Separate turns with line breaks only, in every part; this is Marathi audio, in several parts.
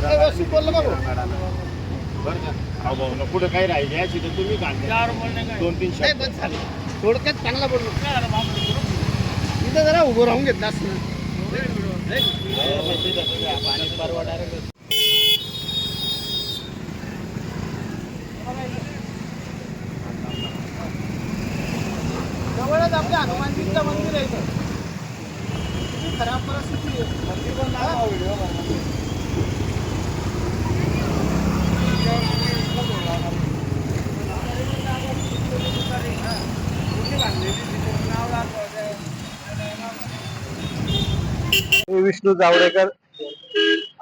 व्यवस्थित बोललं बघू बरं पुढे काय राहिले याची तर तुम्ही
काढले
दोन तीन शब्द
झाले थोडक्यात चांगला बोललो इथं जरा उभं राहून घेतलं असतं जवळच आपल्या हनुमानजीचं मंदिर आहे खराब परिस्थिती मंदिर पण
मी विष्णू जावडेकर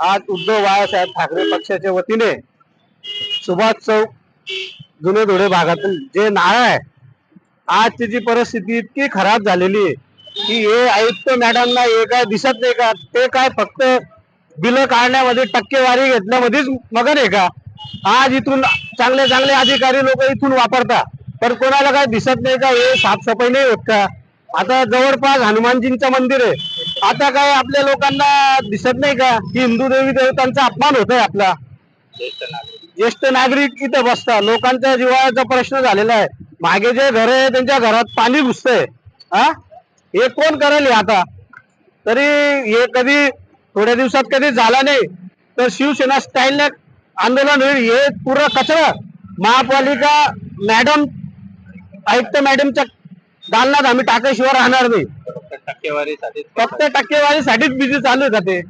आज उद्धव बाळासाहेब ठाकरे पक्षाच्या वतीने सुभाष चौक जुने धुळे भागातील जे नाळ आहे आजची जी परिस्थिती इतकी खराब झालेली आहे की हे आयुक्त मॅडमना हे काय दिसत नाही का? ते काय फक्त बिल काढण्यामध्ये टक्केवारी घेतल्यामध्येच मगन आहे का? आज इथून चांगले चांगले अधिकारी लोक इथून वापरतात पण कोणाला काय दिसत नाही का? हे साफसफाई नाही होत का? आता जवळपास हनुमानजींचं मंदिर आहे आता काय आपल्या लोकांना दिसत नाही का की हिंदू देवी देवतांचा अपमान होतोय आपला? ज्येष्ठ नागरिक. इथं बसतात. लोकांचा जिव्हाळ्याचा प्रश्न झालेला आहे. मागे जे घर आहे त्यांच्या घरात पाणी घुसतंय. हा? हे कोण करेल आता? तरी हे कधी थोड्या दिवसात कधी झाला नाही तर शिवसेना स्टाईलने आंदोलन होईल हे पूर्ण कचरा. महापालिका मॅडम आयुक्त मॅडमच्या दालनात आम्ही टाकाशिवाय राहणार नाही.
टक्केवारीसाठी
फक्त टक्केवारीसाठीच बिझी चालू आहे का ते